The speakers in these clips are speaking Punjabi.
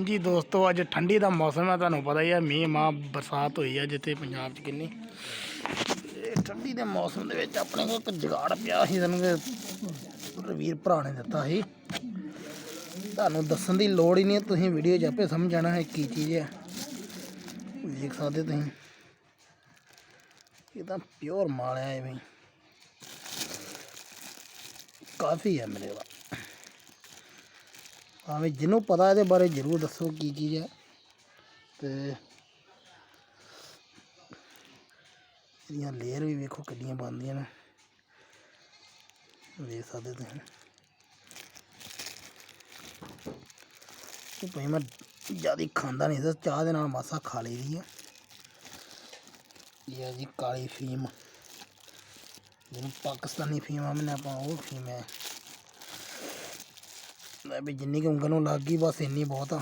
ਹਾਂਜੀ ਦੋਸਤੋ, ਅੱਜ ਠੰਡੀ ਦਾ ਮੌਸਮ ਹੈ, ਤੁਹਾਨੂੰ ਪਤਾ ਹੀ ਹੈ, ਮੀਂਹ ਮਾਂ ਬਰਸਾਤ ਹੋਈ ਹੈ ਜਿੱਥੇ ਪੰਜਾਬ 'ਚ ਕਿੰਨੀ। ਠੰਡੀ ਦੇ ਮੌਸਮ ਦੇ ਵਿੱਚ ਆਪਣੇ ਕੋਲ ਇੱਕ ਜਗਾੜ ਪਿਆ ਸੀ, ਸਾਨੂੰ ਰਵੀਰ ਭਰਾ ਨੇ ਦਿੱਤਾ ਸੀ। ਤੁਹਾਨੂੰ ਦੱਸਣ ਦੀ ਲੋੜ ਹੀ ਨਹੀਂ, ਤੁਸੀਂ ਵੀਡੀਓ 'ਚ ਆਪੇ ਸਮਝ ਜਾਣਾ ਹੈ ਕੀ ਚੀਜ਼ ਹੈ। ਦੇਖ ਸਕਦੇ ਤੁਸੀਂ। ਇਹ ਤਾਂ ਪਿਓਰ ਮਾਲ ਹੈ ਇਹ ਕਾਫੀ ਹੈ ਮੇਰੇ ਕੋਲ ਭਾਵੇਂ ਜਿਹਨੂੰ ਪਤਾ ਇਹਦੇ ਬਾਰੇ ਜ਼ਰੂਰ ਦੱਸੋ ਕੀ ਚੀਜ਼ ਹੈ ਤੇ ਇਹਦੀਆਂ ਲੇਅਰ ਵੀ ਵੇਖੋ ਕਿੰਨੀਆਂ ਬਣਦੀਆਂ ਨੇ ਵੇਖ ਸਕਦੇ ਤੁਸੀਂ ਇਹ ਭਾਈ ਮੈਂ ਜ਼ਿਆਦਾ ਖਾਂਦਾ ਨਹੀਂ ਸੀ ਚਾਹ ਦੇ ਨਾਲ ਮਾਸਾ ਖਾ ਲਈਦੀ ਹੈ ਇਹ ਹੈ ਜੀ ਕਾਲੀ ਫੀਮ ਜਿਹਨੂੰ ਪਾਕਿਸਤਾਨੀ ਫੀਮ ਆਮਨੇ ਆਪਾਂ ਉਹ ਫੀਮ ਹੈ ਮੈਂ ਵੀ ਜਿੰਨੀ ਕਿ ਉਂਗਲ ਨੂੰ ਲੱਗ ਗਈ, ਬਸ ਇੰਨੀ ਬਹੁਤ ਆ।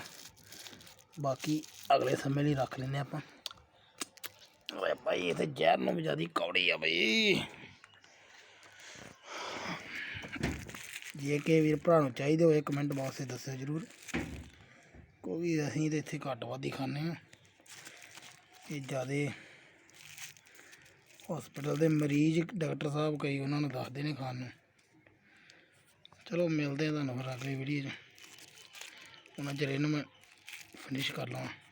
ਬਾਕੀ ਅਗਲੇ ਸਮੇਂ ਲਈ ਰੱਖ ਲੈਨੇ ਆਪਾਂ। ਓਏ ਭਾਈ ਇਹ ਤੇ ਜ਼ਹਿਰ ਨੂੰ ਵੀ ਜ਼ਿਆਦਾ ਕੌੜੀ ਆ ਬਈ। ਜੇ ਕਿ ਵੀਰ ਭਰਾ ਨੂੰ ਚਾਹੀਦੇ ਹੋਏ ਕਮੈਂਟ ਬਾਕਸ 'ਤੇ ਦੱਸਿਓ ਜਰੂਰ। ਕਿਉਂਕਿ ਅਸੀਂ ਤੇ ਇੱਥੇ ਘੱਟ ਵੱਧ ਹੀ ਖਾਂਦੇ ਆ ਇਹ ਜ਼ਿਆਦੇ ਹਸਪੀਟਲ ਦੇ ਮਰੀਜ਼ ਡਾਕਟਰ ਸਾਹਿਬ ਕਈ ਉਹਨਾਂ ਨੂੰ ਦੱਸਦੇ ਨੇ ਖਾਣ ਨੂੰ। ਚਲੋ ਮਿਲਦੇ ਆ ਤੁਹਾਨੂੰ ਫਿਰ ਅਗਲੀ ਵੀਡੀਓ 'ਚ। ਹੁਣ ਅੱਜ ਇਹਨੂੰ ਮੈਂ ਫਿਨਿਸ਼ ਕਰ ਲਵਾਂ।